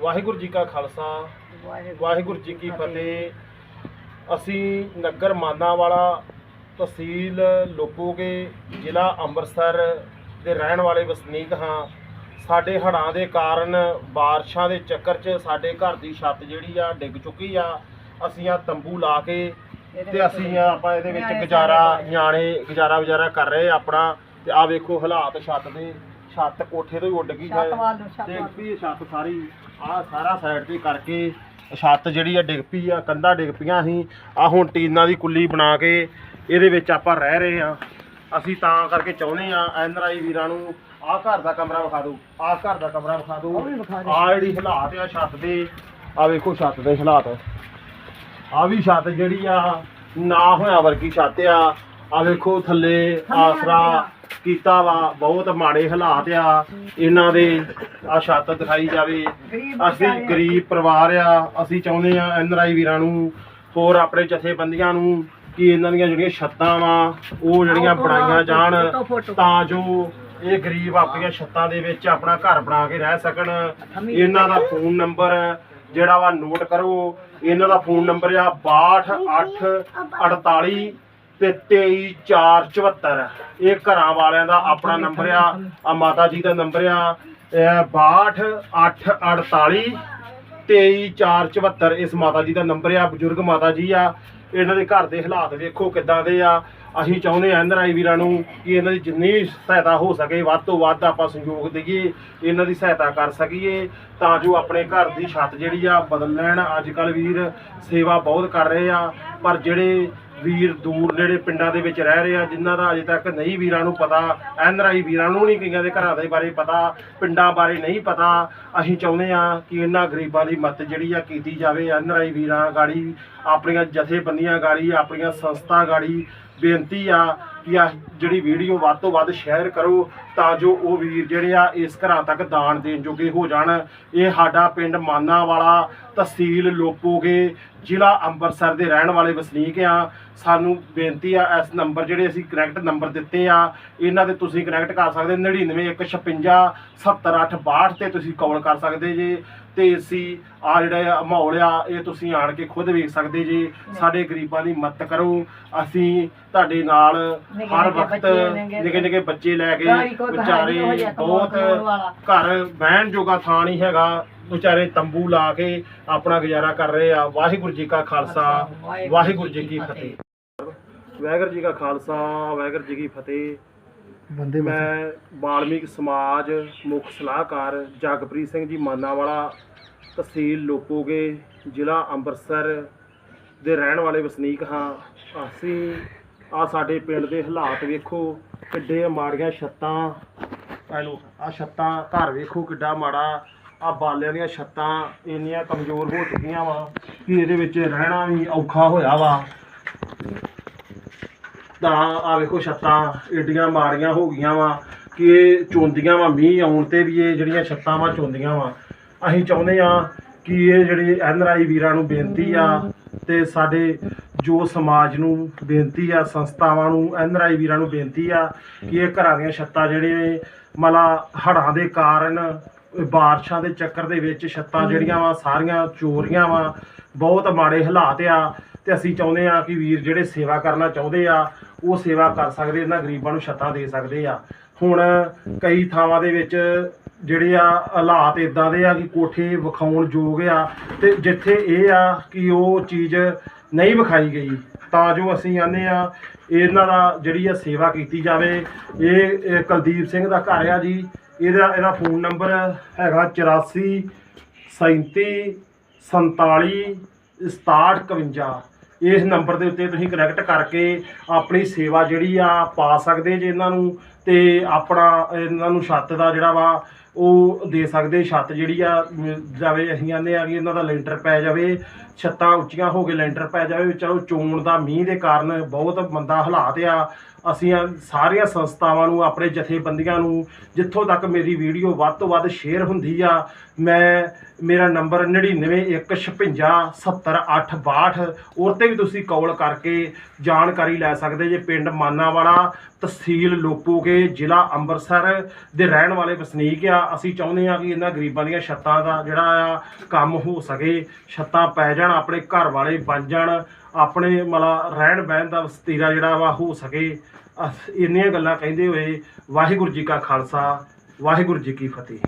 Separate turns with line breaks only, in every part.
ਵਾਹਿਗੁਰੂ ਜੀ ਕਾ ਖਾਲਸਾ ਵਾਹਿਗੁਰੂ ਜੀ ਕੀ ਫਤਿਹ। ਅਸੀਂ ਨਗਰ ਮਾਨਾਵਾਲਾ ਤਹਿਸੀਲ ਲੋਪੋਗੇ ਜ਼ਿਲ੍ਹਾ ਅੰਮ੍ਰਿਤਸਰ ਦੇ ਰਹਿਣ ਵਾਲੇ ਵਸਨੀਕ ਹਾਂ। ਸਾਡੇ ਹੜ੍ਹਾਂ ਦੇ ਕਾਰਨ ਬਾਰਿਸ਼ਾਂ ਦੇ ਚੱਕਰ 'ਚ ਸਾਡੇ ਘਰ ਦੀ ਛੱਤ ਜਿਹੜੀ ਆ ਡਿੱਗ ਚੁੱਕੀ ਆ। ਅਸੀਂ ਆ ਤੰਬੂ ਲਾ ਕੇ ਤੇ ਅਸੀਂ ਆ ਆਪਾਂ ਇਹਦੇ ਵਿੱਚ ਗੁਜ਼ਾਰਾ ਨਿਆਣੇ ਗੁਜ਼ਾਰਾ ਵਿਚਾਰਾ ਕਰ ਰਹੇ ਆਪਣਾ। ਤੇ ਆ ਵੇਖੋ ਹਾਲਾਤ ਛੱਤ ਦੇ। ਛੱਤ ਕੋਠੇ ਤੋਂ ਹੀ ਉੱਡ ਗਈ
ਛੱਤ ਵੱਲ ਨੂੰ, ਛੱਤ
ਡਿੱਗ। ਪਈ ਛੱਤ ਸਾਰੀ ਆ ਸਾਰਾ ਸਾਈਡ ਤੇ ਕਰਕੇ ਛੱਤ ਜਿਹੜੀ ਆ ਡਿੱਗ ਪਈ ਆ ਕੰਧਾਂ ਡਿੱਗ ਪਈਆਂ ਸੀ। ਆ ਹੁਣ ਟੀਨਾਂ ਦੀ ਕੁੱਲੀ ਬਣਾ ਕੇ ਇਹਦੇ ਵਿੱਚ ਆਪਾਂ ਰਹਿ ਰਹੇ ਆ। ਅਸੀਂ ਤਾਂ ਕਰਕੇ ਚਾਹੁੰਦੇ ਆ ਐਨਆਰਆਈ ਵੀਰਾਂ ਨੂੰ ਆਹ ਘਰ ਦਾ ਕਮਰਾ ਵਿਖਾ ਦਿਓ ਆਹ ਘਰ ਦਾ ਕਮਰਾ ਵਿਖਾ
ਉਹ ਵੀ ਵਿਖਾ ਦਿਓ।
ਆ ਜਿਹੜੀ ਹਾਲਾਤ ਆ ਛੱਤ ਦੇ ਆ ਵੇਖੋ ਛੱਤ ਦੇ ਹਾਲਾਤ। ਆ ਵੀ ਛੱਤ ਜਿਹੜੀ ਆ ਨਾ ਹੋਇਆ ਵਰਗੀ ਛੱਤ ਆ। ਆ ਵੇਖੋ ਥੱਲੇ ਆਸਰਾ ਕੀਤਾ ਵਾ ਬਹੁਤ ਮਾੜੇ ਹਾਲਾਤ ਆ। ਇਹਨਾਂ ਦੇ ਆ ਛੱਤ ਦਿਖਾਈ ਜਾਵੇ। ਅਸੀਂ। ਗਰੀਬ ਪਰਿਵਾਰ ਆ ਅਸੀਂ ਚਾਹੁੰਦੇ ਆ ਐਨਆਰਆਈ ਵੀਰਾਂ ਨੂੰ ਹੋਰ ਆਪਣੇ ਜਥੇਬੰਦੀਆਂ ਨੂੰ ਕਿ ਇਹਨਾਂ ਦੀਆਂ ਜਿਹੜੀਆਂ ਛੱਤਾਂ ਵਾ ਉਹ ਜਿਹੜੀਆਂ ਬਣਾਈਆਂ ਜਾਣ। ਤਾਂ ਜੋ ਇਹ ਗਰੀਬ ਆਪਣੀਆਂ ਛੱਤਾਂ ਦੇ ਵਿੱਚ ਆਪਣਾ ਘਰ ਬਣਾ ਕੇ ਰਹਿ ਸਕਣ। ਇਹਨਾਂ ਦਾ ਫੋਨ ਨੰਬਰ ਜਿਹੜਾ ਵਾ ਨੋਟ ਕਰੋ। ਇਹਨਾਂ ਦਾ ਫੋਨ ਨੰਬਰ ਆ 62848 ਤੇ 23474 ਇਹ ਘਰਾਂ ਵਾਲਿਆਂ ਦਾ ਆਪਣਾ ਨੰਬਰ ਆ। ਆ ਮਾਤਾ ਜੀ ਦਾ ਨੰਬਰ ਆ। ਇਹ 62848 23474 ਇਸ ਮਾਤਾ ਜੀ ਦਾ ਨੰਬਰ ਆ। ਬਜ਼ੁਰਗ ਮਾਤਾ ਜੀ ਆ। ਇਹਨਾਂ ਦੇ ਘਰ ਦੇ ਹਾਲਾਤ ਵੇਖੋ ਕਿੱਦਾਂ ਦੇ ਆ। ਅਸੀਂ ਚਾਹੁੰਦੇ ਆ ਐਨਆਰਆਈ ਵੀਰਾਂ ਨੂੰ ਕਿ ਇਹਨਾਂ ਦੀ ਜਿੰਨੀ ਸਹਾਇਤਾ ਹੋ ਸਕੇ ਵੱਧ ਤੋਂ ਵੱਧ ਆਪਾਂ ਸਹਿਯੋਗ ਦਈਏ ਇਹਨਾਂ ਦੀ ਸਹਾਇਤਾ ਕਰ ਸਕੀਏ ਤਾਂ ਜੋ ਆਪਣੇ ਘਰ ਦੀ ਛੱਤ ਜਿਹੜੀ ਆ ਬਦਲ ਲੈਣ। ਅੱਜ ਕੱਲ ਵੀਰ ਸੇਵਾ ਬਹੁਤ ਕਰ ਰਹੇ ਆ। ਪਰ ਜਿਹੜੇ ਵੀਰ ਦੂਰ ਨੇੜੇ ਪਿੰਡਾਂ ਦੇ ਵਿੱਚ ਰਹਿ ਰਹੇ ਆ, ਜਿਨ੍ਹਾਂ ਦਾ ਅਜੇ ਤੱਕ ਨਹੀਂ ਵੀਰਾਂ ਨੂੰ ਪਤਾ ਐਨਆਰਆਈ ਵੀਰਾਂ ਨੂੰ ਨਹੀਂ ਕਈਆਂ ਦੇ ਘਰਾਂ ਦੇ ਬਾਰੇ ਪਤਾ, ਪਿੰਡਾਂ ਬਾਰੇ ਨਹੀਂ ਪਤਾ। ਅਸੀਂ ਚਾਹੁੰਦੇ ਆ ਕਿ ਇਹਨਾਂ ਗਰੀਬਾਂ ਦੀ ਮਦਦ ਜਿਹੜੀ ਆ ਕੀਤੀ ਜਾਵੇ। ਐਨਆਰਆਈ ਵੀਰਾਂ ਗਾੜੀ, ਆਪਣੀਆਂ ਜਥੇਬੰਦੀਆਂ ਗਾੜੀ, ਆਪਣੀਆਂ ਸੰਸਥਾ ਗਾੜੀ ਬੇਨਤੀ ਆ ਕਿ ਆ ਜਿਹੜੀ ਵੀਡੀਓ ਵੱਧ ਤੋਂ ਵੱਧ ਸ਼ੇਅਰ ਕਰੋ ਤਾਂ ਜੋ ਉਹ ਵੀਰ ਜਿਹੜੇ ਆ ਇਸ ਘਰਾਂ ਤੱਕ ਦਾਨ ਦੇਣ ਜੋਗੇ ਹੋ ਜਾਣ। ਇਹ ਸਾਡਾ ਪਿੰਡ ਮਾਨਾਵਾਲਾ ਤਹਿਸੀਲ ਲੋਪੋਗੇ, ਜ਼ਿਲ੍ਹਾ ਅੰਮ੍ਰਿਤਸਰ ਦੇ ਰਹਿਣ ਵਾਲੇ ਵਸਨੀਕ ਆ। ਸਾਨੂੰ ਬੇਨਤੀ ਆ ਇਸ ਨੰਬਰ ਜਿਹੜੇ ਅਸੀਂ ਕਨੈਕਟ ਨੰਬਰ ਦਿੱਤੇ ਆ ਇਹਨਾਂ ਤੇ ਤੁਸੀਂ ਕਨੈਕਟ ਕਰ ਸਕਦੇ 99156 70862 ਤੇ ਤੁਸੀਂ ਕਾਲ ਕਰ ਸਕਦੇ ਜੇ। ਤੇ ਅਸੀਂ ਆ ਜਿਹੜਾ ਮਾਹੌਲ ਆ ਇਹ ਤੁਸੀਂ ਆਣ ਕੇ ਖੁਦ ਵੇਖ ਸਕਦੇ ਜੇ। ਸਾਡੇ ਗਰੀਬਾਂ ਦੀ ਮਦਦ ਕਰੋ। ਅਸੀਂ ਤੁਹਾਡੇ ਨਾਲ ਹਰ ਵਕਤ। ਨਿੱਕੇ ਨਿੱਕੇ ਬੱਚੇ ਲੈ ਕੇ ਵਿਚਾਰੇ ਬਹੁਤ। ਘਰ ਬਹਿਣ ਜੋਗਾ ਥਾਂ ਨਹੀਂ ਹੈਗਾ। ਵਿਚਾਰੇ ਤੰਬੂ ਲਾ ਕੇ ਆਪਣਾ ਗੁਜ਼ਾਰਾ ਕਰ ਰਹੇ ਆ। ਵਾਹਿਗੁਰੂ ਜੀ ਕਾ ਖਾਲਸਾ। ਵਾਹਿਗੁਰੂ ਜੀ ਕੀ ਫਤਿਹ। ਵਾਹਿਗੁਰੂ ਜੀ ਕਾ ਖਾਲਸਾ ਵਾਹਿਗੁਰੂ ਜੀ ਕੀ ਫਤਿਹ।
ਬੰਦੇ
ਮੈਂ ਬਾਲਮੀਕ ਸਮਾਜ ਮੁੱਖ ਸਲਾਹਕਾਰ ਜਗਪ੍ਰੀਤ ਸਿੰਘ ਜੀ ਮਾਨਾਵਾਲਾ ਤਹਿਸੀਲ ਲੋਪੋਗੇ ਜ਼ਿਲ੍ਹਾ ਅੰਮ੍ਰਿਤਸਰ ਦੇ ਰਹਿਣ ਵਾਲੇ ਵਸਨੀਕ ਹਾਂ। ਅਸੀਂ ਆ ਸਾਡੇ ਪਿੰਡ ਦੇ ਹਾਲਾਤ ਵੇਖੋ ਕਿੱਡੇ ਮਾੜੀਆਂ ਛੱਤਾਂ। ਇਹਨੂੰ ਆ ਛੱਤਾਂ ਘਰ ਵੇਖੋ ਕਿੱਡਾ ਮਾੜਾ। ਆ ਬਾਲਿਆਂ ਦੀਆਂ ਛੱਤਾਂ ਇੰਨੀਆਂ ਕਮਜ਼ੋਰ ਹੋ ਚੁੱਕੀਆਂ ਵਾ ਕਿ ਇਹਦੇ ਵਿੱਚ ਰਹਿਣਾ ਵੀ ਔਖਾ ਹੋਇਆ ਵਾ। ਤਾਂ ਆ ਵੇਖੋ ਛੱਤਾਂ ਏਡੀਆਂ ਮਾੜੀਆਂ ਹੋ ਗਈਆਂ ਵਾ ਕਿ ਇਹ ਚੋਂਦੀਆਂ ਵਾ ਮੀਂਹ ਆਉਣ ਤੇ ਵੀ ਇਹ ਜਿਹੜੀਆਂ ਛੱਤਾਂ ਵਾ ਚੋਂਦੀਆਂ ਵਾ। ਅਸੀਂ ਚਾਹੁੰਦੇ ਆ ਕਿ ਇਹ ਜਿਹੜੇ ਐਨਆਰਆਈ ਵੀਰਾਂ ਨੂੰ ਬੇਨਤੀ ਆ ਤੇ ਸਾਡੇ ਜੋ ਸਮਾਜ ਨੂੰ ਬੇਨਤੀ ਆ ਸੰਸਥਾਵਾਂ ਨੂੰ ਐਨਆਰਆਈ ਵੀਰਾਂ ਨੂੰ ਬੇਨਤੀ ਆ ਕਿ ਇਹ ਘਰਾਂ ਦੀਆਂ ਛੱਤਾਂ ਜਿਹੜੇ ਮਲਾ ਹੜ੍ਹਾਂ ਦੇ ਕਾਰਨ ਬਾਰਿਸ਼ਾਂ ਦੇ ਚੱਕਰ ਦੇ ਵਿੱਚ ਛੱਤਾਂ ਜਿਹੜੀਆਂ ਵਾ ਸਾਰੀਆਂ ਚੋਰੀਆਂ ਵਾ ਬਹੁਤ ਮਾੜੇ ਹਾਲਾਤ ਆ। ਤੇ ਅਸੀਂ ਚਾਹੁੰਦੇ ਆ ਕਿ ਵੀਰ ਜਿਹੜੇ ਸੇਵਾ ਕਰਨਾ ਚਾਹੁੰਦੇ ਆ ਉਹ ਸੇਵਾ ਕਰ ਸਕਦੇ, ਇਹਨਾਂ ਗਰੀਬਾਂ ਨੂੰ ਛੱਤਾਂ ਦੇ ਸਕਦੇ ਆ। ਹੁਣ ਕਈ ਥਾਵਾਂ ਦੇ ਵਿੱਚ ਜਿਹੜੇ ਆ ਹਾਲਾਤ ਇਦਾਂ ਦੇ ਆ ਕਿ ਕੋਠੇ ਵਿਖਾਉਣ ਯੋਗ ਆ ਤੇ ਜਿੱਥੇ ਇਹ ਆ ਕਿ ਉਹ ਚੀਜ਼ ਨਹੀਂ ਵਿਖਾਈ ਗਈ, ਤਾਂ ਜੋ ਅਸੀਂ ਆਨੇ ਆ ਇਹਨਾਂ ਦਾ ਜਿਹੜੀ ਆ ਸੇਵਾ ਕੀਤੀ ਜਾਵੇ। ਇਹ ਇਹ ਕੁਲਦੀਪ ਸਿੰਘ ਦਾ ਘਰ ਆ ਜੀ, ਇਹਦਾ ਇਹਦਾ ਫੋਨ ਨੰਬਰ ਹੈਗਾ 84 37 47 6751 ਇਸ ਨੰਬਰ ਦੇ ਉੱਤੇ ਤੁਸੀਂ ਕਨੈਕਟ ਕਰਕੇ ਆਪਣੀ ਸੇਵਾ ਜਿਹੜੀ ਆ ਪਾ ਸਕਦੇ ਜੇ ਇਹਨਾਂ ਨੂੰ ਤੇ ਆਪਣਾ ਇਹਨਾਂ ਨੂੰ ਛੱਤ ਦਾ ਜਿਹੜਾ ਵਾ ਉਹ ਦੇ ਸਕਦੇ, ਛੱਤ ਜਿਹੜੀ ਆ ਜਾਵੇ ਅਸੀਂ ਕਹਿੰਦੇ ਆ ਕਿ ਇਹਨਾਂ ਦਾ ਲੈਂਟਰ ਪੈ ਜਾਵੇ ਛੱਤਾਂ ਉੱਚੀਆਂ ਹੋ ਕੇ ਲੈਂਟਰ ਪੈ ਜਾਵੇ, ਚਲੋ ਚੋਣ ਦਾ ਮੀਂਹ ਦੇ ਕਾਰਨ ਬਹੁਤ ਮੰਦਾ ਹਾਲਾਤ ਆ। ਅਸੀਂ ਸਾਰੀਆਂ ਸੰਸਥਾਵਾਂ ਨੂੰ, ਆਪਣੇ ਜਥੇਬੰਦੀਆਂ ਨੂੰ, ਜਿੱਥੋਂ ਤੱਕ ਮੇਰੀ ਵੀਡੀਓ ਵੱਧ ਤੋਂ ਵੱਧ ਸ਼ੇਅਰ ਹੁੰਦੀ ਆ, ਮੈਂ, ਮੇਰਾ ਨੰਬਰ 9915570862 ਔਰ ਤੇ ਵੀ ਤੁਸੀਂ ਕਾਲ ਕਰਕੇ ਜਾਣਕਾਰੀ ਲੈ ਸਕਦੇ ਜੇ ਪਿੰਡ ਮਾਨਾਵਾਲਾ, ਤਹਿਸੀਲ ਲੋਪੋਗੇ, ਜ਼ਿਲ੍ਹਾ ਅੰਮ੍ਰਿਤਸਰ ਦੇ ਰਹਿਣ ਵਾਲੇ ਵਸਨੀਕ ਆ। ਅਸੀਂ ਚਾਹੁੰਦੇ ਆ ਕਿ ਇਹਨਾਂ ਗਰੀਬਾਂ ਦੀਆਂ ਛੱਤਾਂ ਦਾ ਜਿਹੜਾ ਆ ਕੰਮ ਹੋ ਸਕੇ, ਛੱਤਾਂ ਪੈ ਜਾਣ। ਆਪਣੇ ਘਰ ਵਾਲੇ ਬਣ ਜਾਣ, ਆਪਣੇ ਮਤਲਬ ਰਹਿਣ ਬਹਿਣ ਦਾ ਵਸਤੀਰਾ ਜਿਹੜਾ ਵਾ ਹੋ ਸਕੇ। ਇੰਨੀਆਂ ਗੱਲਾਂ ਕਹਿੰਦੇ ਹੋਏ ਵਾਹਿਗੁਰੂ ਜੀ ਕਾ ਖਾਲਸਾ, ਵਾਹਿਗੁਰੂ ਜੀ ਕੀ ਫਤਿਹ।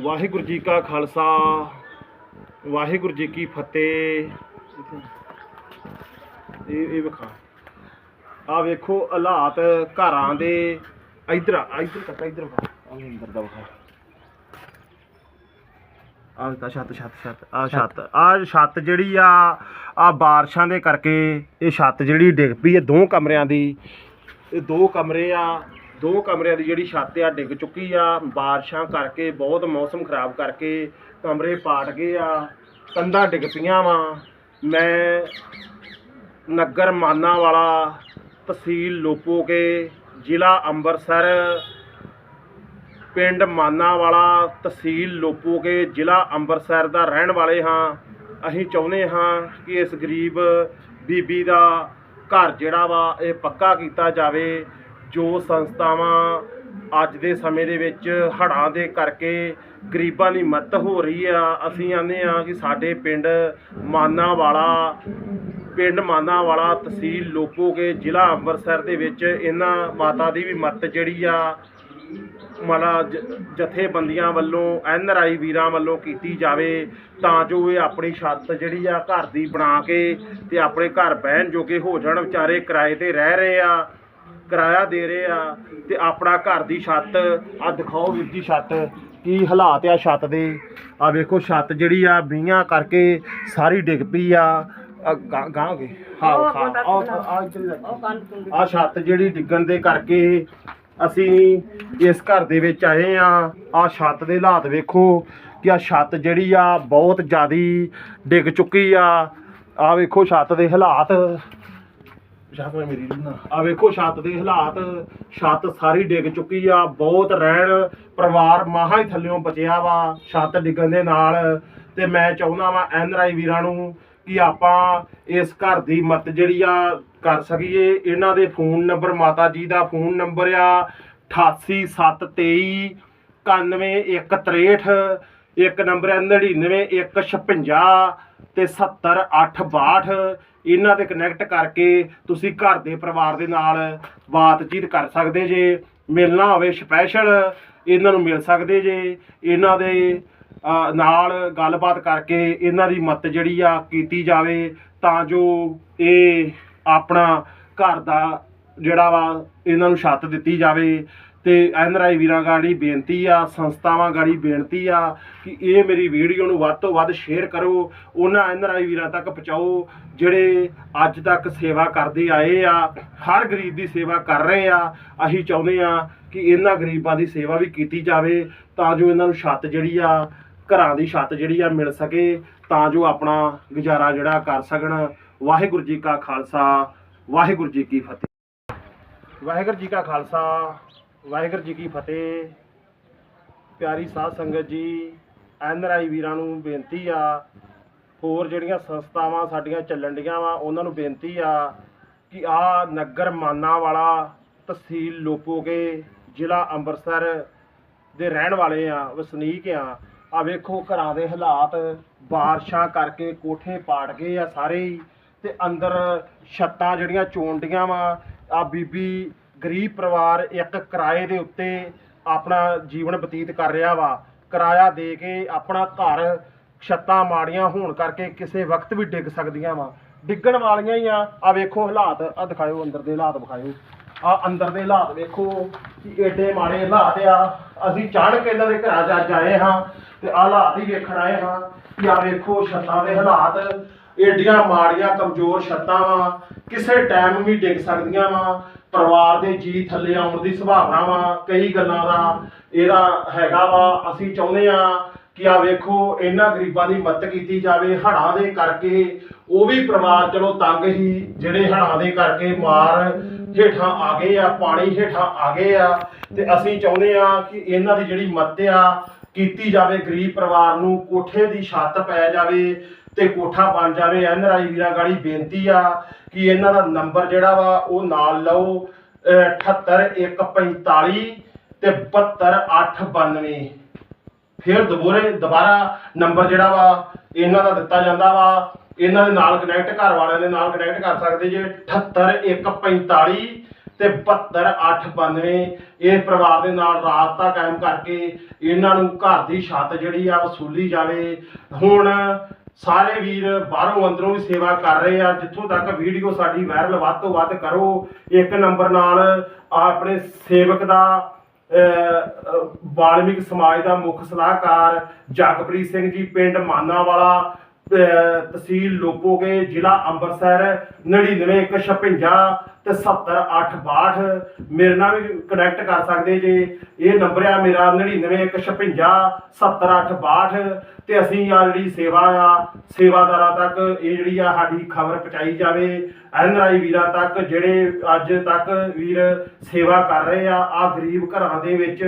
ਵਾਹਿਗੁਰੂ ਜੀ ਕਾ ਖਾਲਸਾ, ਵਾਹਿਗੁਰੂ ਜੀ ਕੀ ਫਤਿਹ। ਇਹ ਇਹ ਵਿਖਾ। ਆ ਵੇਖੋ ਹਾਲਾਤ ਘਰਾਂ ਦੇ। ਇਧਰ ਇਧਰ ਤੱਕ ਇਧਰ ਵਿਖਾ। ਆ ਅੰਦਰ ਦਾ ਵਿਖਾ। ਆ ਤਾਂ ਛੱਤ ਛੱਤ ਛੱਤ ਆ ਛੱਤ। ਆ ਛੱਤ ਜਿਹੜੀ ਆ ਆ ਬਾਰਿਸ਼ਾਂ ਦੇ ਕਰਕੇ ਇਹ ਛੱਤ ਜਿਹੜੀ ਡਿੱਗ ਪਈ ਹੈ ਦੋ ਕਮਰਿਆਂ ਦੀ। ਇਹ ਦੋ ਕਮਰੇ ਆ ਦੋ ਕਮਰਿਆਂ ਦੀ ਜਿਹੜੀ ਛੱਤ ਆ ਡਿੱਗ ਚੁੱਕੀ ਆ। ਬਾਰਿਸ਼ਾਂ ਕਰਕੇ ਬਹੁਤ ਮੌਸਮ ਖਰਾਬ ਕਰਕੇ ਕਮਰੇ ਪਾਟ ਗਏ ਆ। ਕੰਧਾਂ ਡਿੱਗ ਪਈਆਂ ਵਾ। ਮੈਂ ਨਗਰ ਮਾਨਾ ਵਾਲਾ ਤਹਿਸੀਲ ਲੋਪੋਗੇ ਜ਼ਿਲ੍ਹਾ ਅੰਮ੍ਰਿਤਸਰ। ਪਿੰਡ ਮਾਨਾਵਾਲਾ ਤਹਿਸੀਲ ਲੋਪੋਗੇ ਜ਼ਿਲ੍ਹਾ ਅੰਮ੍ਰਿਤਸਰ ਦਾ ਰਹਿਣ ਵਾਲੇ ਹਾਂ। ਅਸੀਂ ਚਾਹੁੰਦੇ ਹਾਂ ਕਿ ਇਸ ਗਰੀਬ ਬੀਬੀ ਦਾ ਘਰ ਜਿਹੜਾ ਵਾ, ਇਹ ਪੱਕਾ ਕੀਤਾ ਜਾਵੇ। ਜੋ ਸੰਸਥਾਵਾਂ ਅੱਜ ਦੇ ਸਮੇਂ ਦੇ ਵਿੱਚ ਹੜ੍ਹਾਂ ਦੇ ਕਰਕੇ ਗਰੀਬਾਂ ਦੀ ਮਦਦ ਹੋ ਰਹੀ ਆ, ਅਸੀਂ ਆਨੇ ਆ ਕਿ ਸਾਡੇ ਪਿੰਡ ਮਾਨਾਵਾਲਾ ਪਿੰਡ ਮਾਨਾਵਾਲਾ ਤਹਿਸੀਲ ਲੋਪੋਗੇ ਜ਼ਿਲ੍ਹਾ ਅੰਮ੍ਰਿਤਸਰ ਦੇ ਵਿੱਚ ਇਹਨਾਂ ਮਾਤਾ ਦੀ ਵੀ ਮੱਤ ਜਿਹੜੀ ਆ, ਮਾਲਾ ਜਥੇਬੰਦੀਆਂ ਵੱਲੋਂ, ਐਨ ਆਰ ਆਈ ਵੀਰਾਂ ਵੱਲੋਂ ਕੀਤੀ ਜਾਵੇ ਤਾਂ ਜੋ ਇਹ ਆਪਣੀ ਛੱਤ ਜਿਹੜੀ ਆ ਘਰ ਦੀ ਬਣਾ ਕੇ ਤੇ ਆਪਣੇ ਘਰ ਬਹਿਣ ਜੋਗੇ ਹੋ ਜਾਣ, ਵਿਚਾਰੇ ਕਿਰਾਏ ਤੇ ਰਹਿ ਰਹੇ ਆ, ਕਿਰਾਇਆ ਦੇ ਰਹੇ ਆ ਤੇ ਆਪਣਾ ਘਰ ਦੀ ਛੱਤ ਆ ਦਿਖਾਓ ਵੀਰ ਜੀ ਛੱਤ, ਕੀ ਹਾਲਾਤ ਆ ਛੱਤ ਦੇ? ਆ ਵੇਖੋ ਛੱਤ ਜਿਹੜੀ ਆ ਬੀਆਂ ਕਰਕੇ ਸਾਰੀ ਡਿੱਗ ਪਈ ਆ ਗਾਂ ਹੋ ਗਏ ਹਾਂ ਆ ਛੱਤ ਜਿਹੜੀ ਡਿੱਗਣ ਦੇ ਕਰਕੇ ਅਸੀਂ ਇਸ ਘਰ ਦੇ ਵਿੱਚ ਆਏ ਆ। ਆ ਛੱਤ ਦੇ ਹਾਲਾਤ ਵੇਖੋ ਕਿ ਆ ਛੱਤ ਜਿਹੜੀ ਆ ਬਹੁਤ ਜ਼ਿਆਦੀ ਡਿੱਗ ਚੁੱਕੀ ਆ। ਆ ਵੇਖੋ ਛੱਤ ਦੇ ਹਾਲਾਤ। ਛੱਤ ਮੈਂ ਮੇਰੀ ਨਾ। ਆ ਵੇਖੋ ਛੱਤ ਦੇ ਹਾਲਾਤ। ਛੱਤ ਸਾਰੀ ਡਿੱਗ ਚੁੱਕੀ ਆ। ਬਹੁਤ ਰਹਿਣ ਪਰਿਵਾਰ ਮਹਾ ਹੀ ਥੱਲਿਓਂ ਬਚਿਆ ਵਾ। ਛੱਤ ਡਿੱਗਣ ਦੇ ਨਾਲ ਤੇ ਮੈਂ ਚਾਹੁੰਦਾ ਵਾਂ ਐਨ ਆਰ ਆਈ ਵੀਰਾਂ ਨੂੰ ਕਿ ਆਪਾਂ ਇਸ ਘਰ ਦੀ ਮਦਦ ਜਿਹੜੀ ਆ ਕਰ ਸਕੀਏ। ਇਹਨਾਂ ਦੇ ਫੋਨ ਨੰਬਰ, ਮਾਤਾ ਜੀ ਦਾ ਫੋਨ ਨੰਬਰ ਆ 88723 91163 ਇੱਕ ਨੰਬਰ ਹੈ 99156 ਤੇ 70862 ਇਹਨਾਂ ਤੇ ਕਨੈਕਟ ਕਰਕੇ ਤੁਸੀਂ ਘਰ ਦੇ ਪਰਿਵਾਰ ਦੇ ਨਾਲ ਬਾਤਚੀਤ ਕਰ ਸਕਦੇ ਜੇ। ਮਿਲਣਾ ਹੋਵੇ ਸਪੈਸ਼ਲ ਇਹਨਾਂ ਨੂੰ ਮਿਲ ਸਕਦੇ ਜੇ। ਇਹਨਾਂ ਦੇ ਨਾਲ ਗੱਲਬਾਤ ਕਰਕੇ ਇਹਨਾਂ ਦੀ ਮਦਦ ਜਿਹੜੀ ਆ ਕੀਤੀ ਜਾਵੇ ਤਾਂ ਜੋ ਇਹ ਆਪਣਾ ਘਰ ਦਾ ਜਿਹੜਾ ਵਾ ਇਹਨਾਂ ਨੂੰ ਛੱਤ ਦਿੱਤੀ ਜਾਵੇ ਤੇ ਐਨ ਆਰ ਆਈ ਵੀਰਾਂ ਗਾੜੀ ਬੇਨਤੀ ਆ, ਸੰਸਥਾਵਾਂ ਗਾੜੀ ਬੇਨਤੀ ਆ ਕਿ ਇਹ ਮੇਰੀ ਵੀਡੀਓ ਨੂੰ ਵੱਧ ਤੋਂ ਵੱਧ ਸ਼ੇਅਰ ਕਰੋ, ਉਹਨਾਂ ਐਨ ਆਰ ਆਈ ਵੀਰਾਂ ਤੱਕ ਪਹੁੰਚਾਓ, ਜਿਹੜੇ ਅੱਜ ਤੱਕ ਸੇਵਾ ਕਰਦੇ ਆਏ ਆ, ਹਰ ਗਰੀਬ ਦੀ ਸੇਵਾ ਕਰ ਰਹੇ ਆ, ਅਸੀਂ ਚਾਹੁੰਦੇ ਆ ਕਿ ਇਹਨਾਂ ਗਰੀਬਾਂ ਦੀ ਸੇਵਾ ਵੀ ਕੀਤੀ ਜਾਵੇ ਤਾਂ ਜੋ ਇਹਨਾਂ ਨੂੰ ਛੱਤ ਜਿਹੜੀ ਆ ਘਰਾਂ ਦੀ ਛੱਤ ਜਿਹੜੀ ਆ ਮਿਲ ਸਕੇ ਤਾਂ ਜੋ ਆਪਣਾ ਗੁਜ਼ਾਰਾ ਜਿਹੜਾ ਕਰ ਸਕਣ। ਵਾਹਿਗੁਰੂ ਜੀ ਕਾ ਖਾਲਸਾ, ਵਾਹਿਗੁਰੂ ਜੀ ਕੀ ਫਤਿਹ। ਵਾਹਿਗੁਰੂ ਜੀ ਕਾ ਖਾਲਸਾ, ਵਾਹਿਗੁਰੂ ਜੀ ਕੀ ਫਤਿਹ। ਪਿਆਰੀ ਸਾਧ ਸੰਗਤ ਜੀ, ਐਨ ਆਈ ਵੀਰਾਂ ਨੂੰ ਬੇਨਤੀ ਆ, ਹੋਰ ਜਿਹੜੀਆਂ ਸੰਸਥਾਵਾਂ ਸਾਡੀਆਂ ਚੱਲਣ ਡੀਆਂ ਵਾ, ਉਹਨਾਂ ਨੂੰ ਬੇਨਤੀ ਆ ਕਿ ਆ ਨਗਰ ਮਾਨਾ ਵਾਲਾ ਤਹਿਸੀਲ ਲੋਪੋਗੇ, ਜ਼ਿਲ੍ਹਾ ਅੰਮ੍ਰਿਤਸਰ ਦੇ ਰਹਿਣ ਵਾਲੇ ਆ, ਵਸਨੀਕ ਆ ਆ ਵੇਖੋ ਘਰਾਂ ਦੇ ਹਾਲਾਤ, ਬਾਰਿਸ਼ਾਂ ਕਰਕੇ ਕੋਠੇ ਪਾੜ ਗਏ ਆ ਸਾਰੇ ਹੀ ਤੇ ਅੰਦਰ ਛੱਤਾਂ ਜਿਹੜੀਆਂ ਚੋਂਡੀਆਂ ਵਾ, ਆ ਬੀਬੀ ਗਰੀਬ ਪਰਿਵਾਰ ਇੱਕ ਕਿਰਾਏ ਦੇ ਉੱਤੇ ਆਪਣਾ ਜੀਵਨ ਬਤੀਤ ਕਰ ਰਿਹਾ ਵਾ। ਕਿਰਾਇਆ ਦੇ ਕੇ ਆਪਣਾ ਘਰ ਛੱਤਾਂ ਮਾੜੀਆਂ ਹੋਣ ਕਰਕੇ ਕਿਸੇ ਵਕਤ ਵੀ ਡਿੱਗ ਸਕਦੀਆਂ ਵਾ। ਡਿੱਗਣ ਵਾਲੀਆਂ ਹੀ ਆ। ਆ ਵੇਖੋ ਹਾਲਾਤ, ਆ ਦਿਖਾਇਓ ਅੰਦਰ ਦੇ ਹਾਲਾਤ ਵਿਖਾਇਓ। ਆ ਅੰਦਰ ਦੇ ਹਾਲਾਤ ਵੇਖੋ ਕਿ ਏਡੇ ਮਾੜੇ ਹਾਲਾਤ ਆ। ਅਸੀਂ ਚੜ੍ਹ ਕੇ ਇਹਨਾਂ ਦੇ ਘਰਾਂ 'ਚ ਅੱਜ ਆਏ ਹਾਂ। ਤੇ ਆਹ ਹਾਲਾਤ ਹੀ ਵੇਖਣ ਆਏ ਹਾਂ ਕਿ ਆ ਵੇਖੋ ਛੱਤਾਂ ਦੇ ਹਾਲਾਤ, ਏਡੀਆਂ ਮਾੜੀਆਂ ਕਮਜ਼ੋਰ ਛੱਤਾਂ ਵਾ, ਕਿਸੇ ਟਾਈਮ ਵੀ ਡਿੱਗ ਸਕਦੀਆਂ ਵਾ, ਪਰਿਵਾਰ ਦੇ ਜੀ ਥੱਲੇ ਆਉਣ ਦੀ ਸੰਭਾਵਨਾ ਵਾ, ਕਈ ਗੱਲਾਂ ਦਾ ਇਹਦਾ ਹੈਗਾ ਵਾ, ਅਸੀਂ ਚਾਹੁੰਦੇ ਆ ਕਿ ਆ ਵੇਖੋ ਇਹਨਾਂ ਗਰੀਬਾਂ ਦੀ ਮਦਦ ਕੀਤੀ ਜਾਵੇ, ਹੜ੍ਹਾਂ ਦੇ ਕਰਕੇ, ਉਹ ਵੀ ਪਰਿਵਾਰ ਚਲੋ ਤੰਗ ਹੀ, ਜਿਹੜੇ ਹੜ੍ਹਾਂ ਦੇ ਕਰਕੇ ਮਾਰ ਹੇਠਾਂ ਆ ਗਏ ਆ, ਪਾਣੀ ਹੇਠਾਂ ਆ ਗਏ ਆ, ਤੇ ਅਸੀਂ ਚਾਹੁੰਦੇ ਆ ਕਿ ਇਹਨਾਂ ਦੀ ਜਿਹੜੀ ਮਦਦ ਆ ਕੀਤੀ ਜਾਵੇ, ਗਰੀਬ ਪਰਿਵਾਰ ਨੂੰ ਕੋਠੇ ਦੀ ਛੱਤ ਪੈ ਜਾਵੇ ਤੇ ਕੋਠਾ ਬਣ ਜਾਵੇ ਐਨਆਰਆਈ ਵੀਰਾਂ ਗਾੜੀ ਬੇਨਤੀ ਆ ਕਿ ਇਹਨਾਂ ਦਾ ਨੰਬਰ ਜਿਹੜਾ ਵਾ ਉਹ ਨਾਲ ਲਓ, ਅਹ 78145 ਤੇ 72892 ਫਿਰ ਦੁਬਾਰੇ ਦੁਬਾਰਾ ਨੰਬਰ ਜਿਹੜਾ ਵਾ ਇਹਨਾਂ ਦਾ ਦਿੱਤਾ ਜਾਂਦਾ ਵਾ, ਇਹਨਾਂ ਦੇ ਨਾਲ ਕਨੈਕਟ ਘਰ ਵਾਲਿਆਂ ਦੇ ਨਾਲ ਕਨੈਕਟ ਕਰ ਸਕਦੇ ਜੇ 78145 ਤੇ 72892 ਇਹ ਪਰਿਵਾਰ ਦੇ ਨਾਲ ਰਾਬਤਾ ਕਾਇਮ ਕਰਕੇ ਇਹਨਾਂ ਨੂੰ ਘਰ ਦੀ ਛੱਤ ਜਿਹੜੀ ਆ ਵਸੂਲੀ ਜਾਵੇ। ਹੁਣ ਸਾਰੇ ਵੀਰ ਬਾਹਰੋਂ ਅੰਦਰੋਂ ਵੀ ਸੇਵਾ ਕਰ ਰਹੇ ਆ। ਜਿੱਥੋਂ ਤੱਕ ਵੀਡੀਓ ਸਾਡੀ ਵਾਇਰਲ ਵੱਧ ਤੋਂ ਵੱਧ ਕਰੋ ਇੱਕ ਨੰਬਰ ਨਾਲ ਆਪਣੇ ਸੇਵਕ ਦਾ ਅਹ, ਵਾਲਮੀਕ ਸਮਾਜ ਦਾ ਮੁੱਖ ਸਲਾਹਕਾਰ ਜਗਪ੍ਰੀਤ ਸਿੰਘ ਜੀ ਪਿੰਡ ਮਾਨਾਵਾਲਾ ਅਹ, ਤਹਿਸੀਲ ਲੋਪੋਗੇ ਜ਼ਿਲ੍ਹਾ ਅੰਮ੍ਰਿਤਸਰ 99156 ਤੇ 70862 ਮੇਰੇ ਨਾਲ ਵੀ ਕਨੈਕਟ ਕਰ ਸਕਦੇ ਜੇ। ਇਹ ਨੰਬਰ ਆ ਮੇਰਾ 99156 70862 ਤੇ ਅਸੀਂ ਆ ਜਿਹੜੀ ਸੇਵਾ ਆ, ਸੇਵਾਦਾਰਾਂ ਤੱਕ ਇਹ ਜਿਹੜੀ ਆ ਸਾਡੀ ਖਬਰ ਪਹੁੰਚਾਈ ਜਾਵੇ। ਐਨਆਰਆਈ ਵੀਰਾਂ ਤੱਕ ਜਿਹੜੇ ਅੱਜ ਤੱਕ ਵੀਰ ਸੇਵਾ ਕਰ ਰਹੇ ਆ ਆ ਗਰੀਬ ਘਰਾਂ ਦੇ ਵਿੱਚ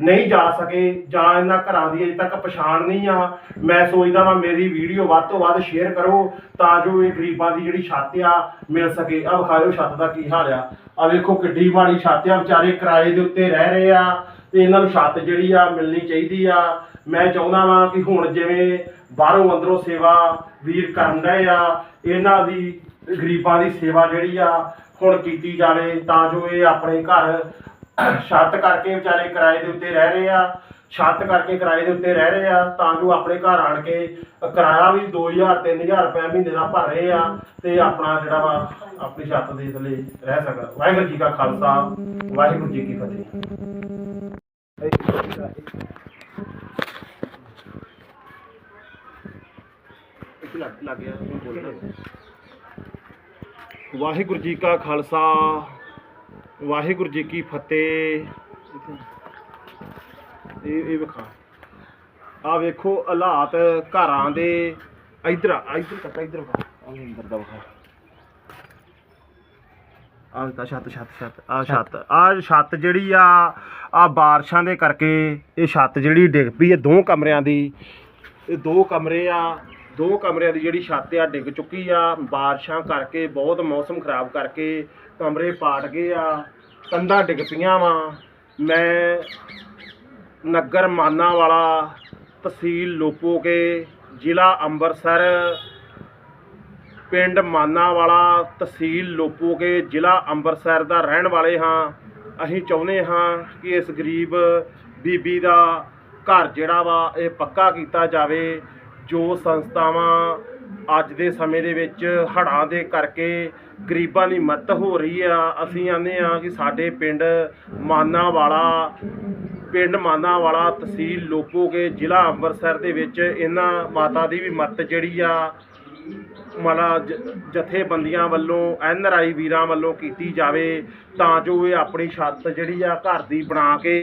ਨਹੀਂ ਜਾ ਸਕੇ ਜਾਂ ਇਹਨਾਂ ਘਰਾਂ ਦੀ ਅਜੇ ਤੱਕ ਪਛਾਣ ਨਹੀਂ ਆ, ਮੈਂ ਸੋਚਦਾ ਵਾਂ ਮੇਰੀ ਵੀਡੀਓ ਵੱਧ ਤੋਂ ਵੱਧ ਸ਼ੇਅਰ ਕਰੋ ਤਾਂ ਜੋ ਇਹ ਗਰੀਬਾਂ ਦੀ ਜਿਹੜੀ ਛੱਤ ਆ ਮਿਲ ਸਕੇ। ਆ ਵਿਖਾਇਓ ਛੱਤ ਦਾ ਕੀ ਹਾਲ ਆ ਆ ਵੇਖੋ ਕਿੱਡੀ ਮਾੜੀ ਛੱਤ ਆ, ਵਿਚਾਰੇ ਕਿਰਾਏ ਦੇ ਉੱਤੇ ਰਹਿ ਰਹੇ ਆ ਤੇ ਇਹਨਾਂ ਨੂੰ ਛੱਤ ਜਿਹੜੀ ਆ ਮਿਲਣੀ ਚਾਹੀਦੀ ਆ। ਮੈਂ ਚਾਹੁੰਦਾ ਵਾਂ ਕਿ ਹੁਣ ਜਿਵੇਂ ਬਾਹਰੋਂ ਅੰਦਰੋਂ ਸੇਵਾ ਵੀਰ ਕਰਨ ਰਹੇ ਆ, ਇਹਨਾਂ ਦੀ, ਗਰੀਬਾਂ ਦੀ ਸੇਵਾ ਜਿਹੜੀ ਆ ਹੁਣ ਕੀਤੀ ਜਾਵੇ ਤਾਂ ਜੋ ਇਹ ਆਪਣੇ ਘਰ ਛੱਤ ਕਰਕੇ ਵਿਚਾਰੇ ਕਿਰਾਏ ਦੇ ਉੱਤੇ ਰਹਿ ਰਹੇ ਆ। ਛੱਤ ਕਰਕੇ ਕਿਰਾਏ ਦੇ ਉੱਤੇ ਰਹਿ ਰਹੇ ਆ, ਤਾਂ ਜੋ ਆਪਣੇ ਘਰ ਆਣ ਕੇ ਕਿਰਾਇਆ ਵੀ 2000 3000 ਰੁਪਏ ਮਹੀਨੇ ਦਾ ਭਰ ਰਹੇ ਆ ਤੇ ਆਪਣਾ ਜਿਹੜਾ ਵਾ, ਆਪਣੀ ਛੱਤ ਦੇ ਥੱਲੇ ਰਹਿ ਸਕਦਾ ਵਾਹਿਗੁਰੂ ਜੀ ਕਾ ਖਾਲਸਾ, ਵਾਹਿਗੁਰੂ ਜੀ ਕੀ ਫਤਿਹ। ਲੱਗ ਗਿਆ ਵਾਹਿਗੁਰੂ ਜੀ ਕਾ ਖਾਲਸਾ, ਵਾਹਿਗੁਰੂ ਜੀ ਕੀ ਫਤਿਹ। ਇਹ ਇਹ ਵਿਖਾ। ਆ ਵੇਖੋ ਹਾਲਾਤ ਘਰਾਂ ਦੇ। ਇਧਰ ਇਧਰ ਤੱਕ ਇਧਰ ਵਿਖਾ। ਆ ਅੰਦਰ ਦਾ ਵਿਖਾ। ਆ ਤਾਂ ਛੱਤ ਛੱਤ ਛੱਤ ਆ ਛੱਤ। ਆ ਛੱਤ ਜਿਹੜੀ ਆ ਆ ਬਾਰਿਸ਼ਾਂ ਦੇ ਕਰਕੇ ਇਹ ਛੱਤ ਜਿਹੜੀ ਡਿੱਗ ਪਈ ਹੈ ਦੋ ਕਮਰਿਆਂ ਦੀ। ਇਹ ਦੋ ਕਮਰੇ ਆ ਦੋ ਕਮਰਿਆਂ ਦੀ ਜਿਹੜੀ ਛੱਤ ਆ ਡਿੱਗ ਚੁੱਕੀ ਆ। ਬਾਰਿਸ਼ਾਂ ਕਰਕੇ ਬਹੁਤ ਮੌਸਮ ਖਰਾਬ ਕਰਕੇ ਕਮਰੇ ਪਾਟ ਗਏ ਆ। ਕੰਧਾਂ ਡਿੱਗ ਪਈਆਂ ਵਾ। ਮੈਂ ਨਗਰ ਮਾਨਾ ਵਾਲਾ ਤਹਿਸੀਲ ਲੋਪੋਗੇ ਜ਼ਿਲ੍ਹਾ ਅੰਮ੍ਰਿਤਸਰ, ਪਿੰਡ ਮਾਨਾਵਾਲਾ ਤਹਿਸੀਲ ਲੋਪੋਗੇ ਜ਼ਿਲ੍ਹਾ ਅੰਮ੍ਰਿਤਸਰ ਦਾ ਰਹਿਣ ਵਾਲੇ ਹਾਂ। ਅਸੀਂ ਚਾਹੁੰਦੇ ਹਾਂ ਕਿ ਇਸ ਗਰੀਬ ਬੀਬੀ ਦਾ ਘਰ ਜਿਹੜਾ ਵਾ ਇਹ ਪੱਕਾ ਕੀਤਾ ਜਾਵੇ, ਜੋ ਸੰਸਥਾਵਾਂ ਅੱਜ ਦੇ ਸਮੇਂ ਦੇ ਵਿੱਚ ਹੜ੍ਹਾਂ ਦੇ ਕਰਕੇ ਗਰੀਬਾਂ ਦੀ ਮਦਦ ਹੋ ਰਹੀ ਆ। ਅਸੀਂ ਆਨੇ ਆ ਕਿ ਸਾਡੇ ਪਿੰਡ ਮਾਨਾਵਾਲਾ ਪਿੰਡ ਮਾਨਾਵਾਲਾ ਤਹਿਸੀਲ ਲੋਪੋਗੇ ਜ਼ਿਲ੍ਹਾ ਅੰਮ੍ਰਿਤਸਰ ਦੇ ਵਿੱਚ ਇਹਨਾਂ ਮਾਤਾ ਦੀ ਵੀ ਮੱਤ ਜਿਹੜੀ ਆ, ਮਾਲਾ ਜਥੇਬੰਦੀਆਂ ਵੱਲੋਂ, ਐਨ ਆਰ ਆਈ ਵੀਰਾਂ ਵੱਲੋਂ ਕੀਤੀ ਜਾਵੇ ਤਾਂ ਜੋ ਇਹ ਆਪਣੀ ਛੱਤ ਜਿਹੜੀ ਆ ਘਰ ਦੀ ਬਣਾ ਕੇ